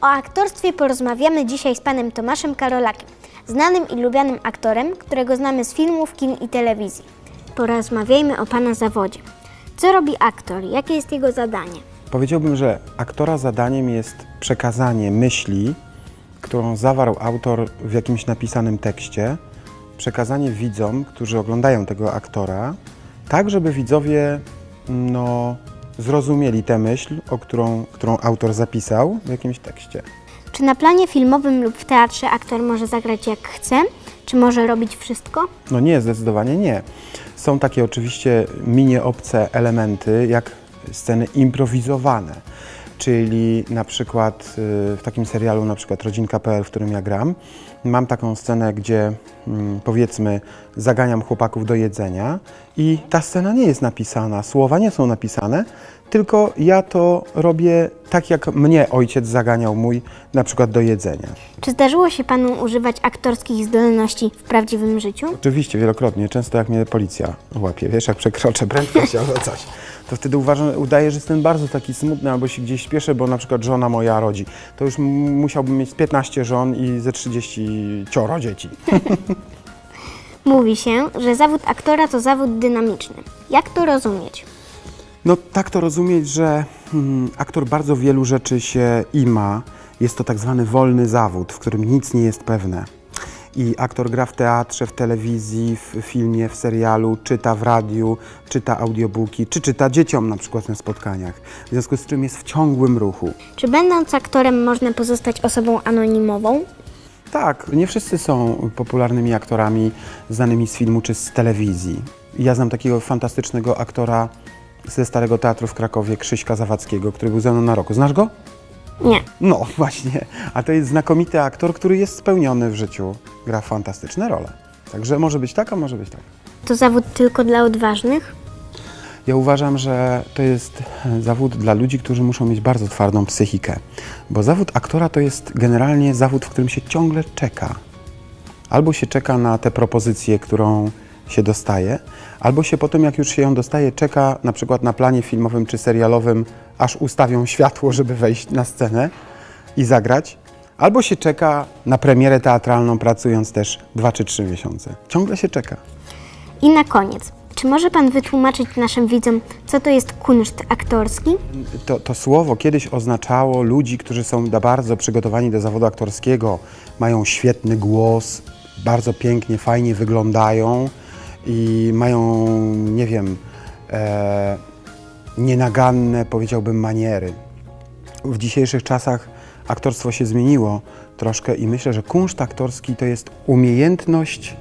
O aktorstwie porozmawiamy dzisiaj z panem Tomaszem Karolakiem, znanym i lubianym aktorem, którego znamy z filmów, kin i telewizji. Porozmawiajmy o pana zawodzie. Co robi aktor? Jakie jest jego zadanie? Powiedziałbym, że aktora zadaniem jest przekazanie myśli, którą zawarł autor w jakimś napisanym tekście, przekazanie widzom, którzy oglądają tego aktora, tak żeby widzowie no, zrozumieli tę myśl, o którą, którą autor zapisał w jakimś tekście. Czy na planie filmowym lub w teatrze aktor może zagrać jak chce? Czy może robić wszystko? No nie, zdecydowanie nie. Są takie oczywiście minie obce elementy, jak sceny improwizowane. Czyli na przykład y, w takim serialu, na przykład Rodzinka.pl, w którym ja gram, mam taką scenę, gdzie mm, powiedzmy zaganiam chłopaków do jedzenia i ta scena nie jest napisana, słowa nie są napisane, tylko ja to robię tak, jak mnie ojciec zaganiał mój na przykład do jedzenia. Czy zdarzyło się panu używać aktorskich zdolności w prawdziwym życiu? Oczywiście, wielokrotnie. Często jak mnie policja łapie, wiesz, jak przekroczę prędkość albo coś, to wtedy uważam, udaję, że jestem bardzo taki smutny albo się gdzieś śpieszę, bo na przykład żona moja rodzi. To już musiałbym mieć 15 żon i ze 30 cioro dzieci. Mówi się, że zawód aktora to zawód dynamiczny. Jak to rozumieć? No tak to rozumieć, że mm, aktor bardzo wielu rzeczy się ima. Jest to tak zwany wolny zawód, w którym nic nie jest pewne. I aktor gra w teatrze, w telewizji, w filmie, w serialu, czyta w radiu, czyta audiobooki, czy czyta dzieciom na przykład na spotkaniach. W związku z czym jest w ciągłym ruchu. Czy będąc aktorem można pozostać osobą anonimową? Tak, nie wszyscy są popularnymi aktorami znanymi z filmu czy z telewizji. Ja znam takiego fantastycznego aktora ze Starego Teatru w Krakowie, Krzyśka Zawadzkiego, który był ze mną na roku. Znasz go? Nie. No właśnie, a to jest znakomity aktor, który jest spełniony w życiu. Gra fantastyczne role. Także może być tak, a może być tak. To zawód tylko dla odważnych? Ja uważam, że to jest zawód dla ludzi, którzy muszą mieć bardzo twardą psychikę, bo zawód aktora to jest generalnie zawód, w którym się ciągle czeka. Albo się czeka na tę propozycję, którą się dostaje, albo się potem, jak już się ją dostaje, czeka na przykład na planie filmowym czy serialowym, aż ustawią światło, żeby wejść na scenę i zagrać, albo się czeka na premierę teatralną, pracując też dwa czy trzy miesiące. Ciągle się czeka. I na koniec, czy może pan wytłumaczyć naszym widzom, co to jest kunszt aktorski? To, to słowo kiedyś oznaczało ludzi, którzy są bardzo przygotowani do zawodu aktorskiego, mają świetny głos, bardzo pięknie, fajnie wyglądają i mają, nie wiem, e, nienaganne, powiedziałbym, maniery. W dzisiejszych czasach aktorstwo się zmieniło troszkę i myślę, że kunszt aktorski to jest umiejętność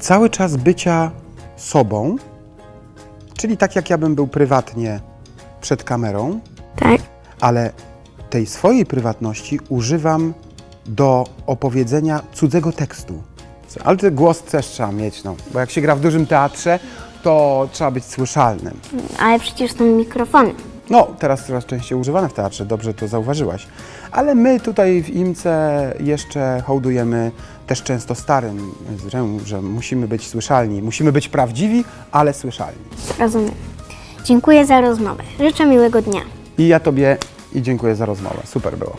cały czas bycia sobą, czyli tak jak ja bym był prywatnie przed kamerą, Tak. ale tej swojej prywatności używam do opowiedzenia cudzego tekstu. Ale ten głos też trzeba mieć, no, bo jak się gra w dużym teatrze, to trzeba być słyszalnym. Ale przecież są mikrofony. No, teraz coraz częściej używane w teatrze, dobrze to zauważyłaś. Ale my tutaj w IMCE jeszcze hołdujemy też często starym, że musimy być słyszalni, musimy być prawdziwi, ale słyszalni. Rozumiem. Dziękuję za rozmowę. Życzę miłego dnia. I ja Tobie i dziękuję za rozmowę. Super było.